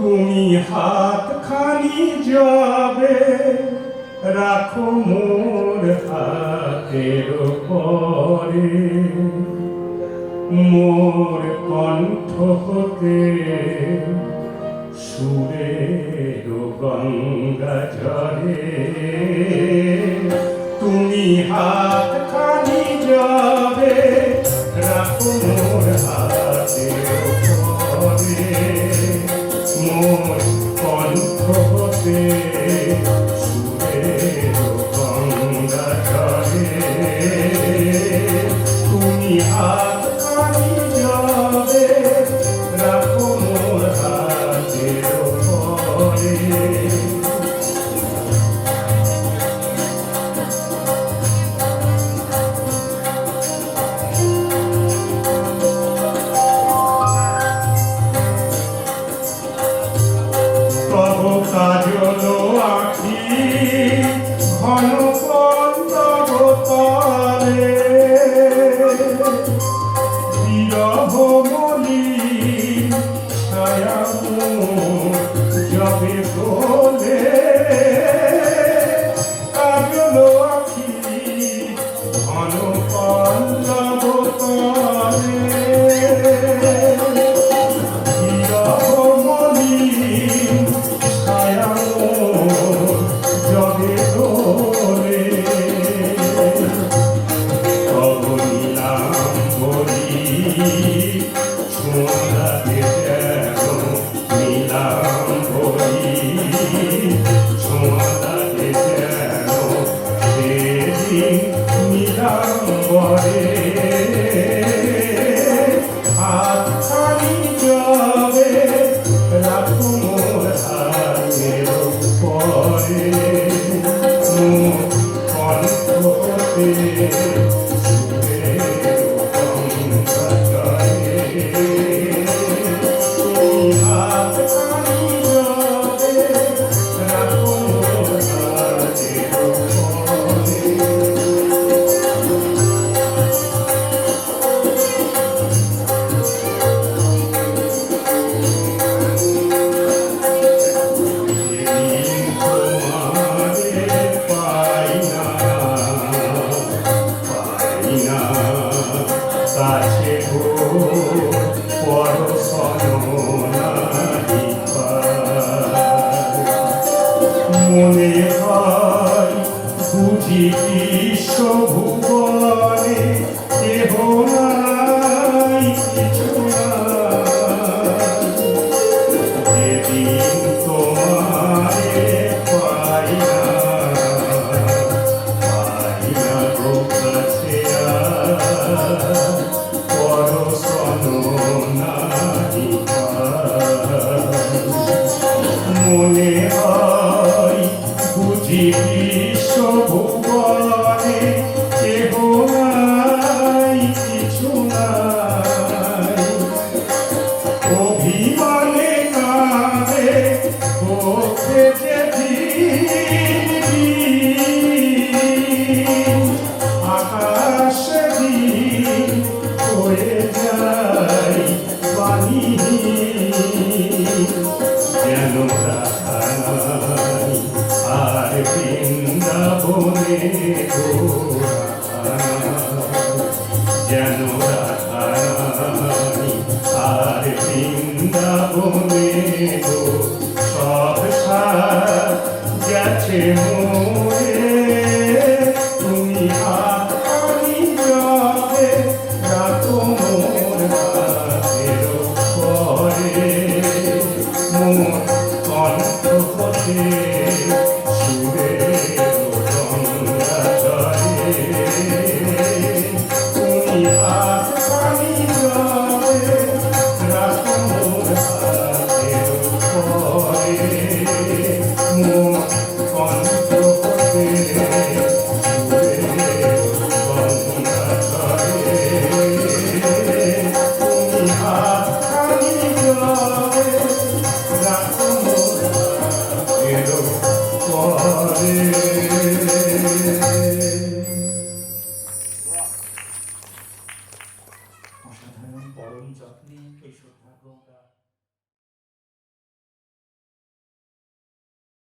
তুমি হাত খালি যাবে, রাখো মোর হাতের পরে মোর কণ্ঠ হতে সুরে গঙ্গা ঝরে। তুমি হাত ঘন পরে কাছে গো পরশন মনে হয় বুঝি কি সভুবন You. যেন আর বৃন্দাবনে সব সার গেছে মোরে তুমি আমি যাবে রাখো মোর পরে মোর কণ্ঠ उन अपने ईश्वर भक्तों का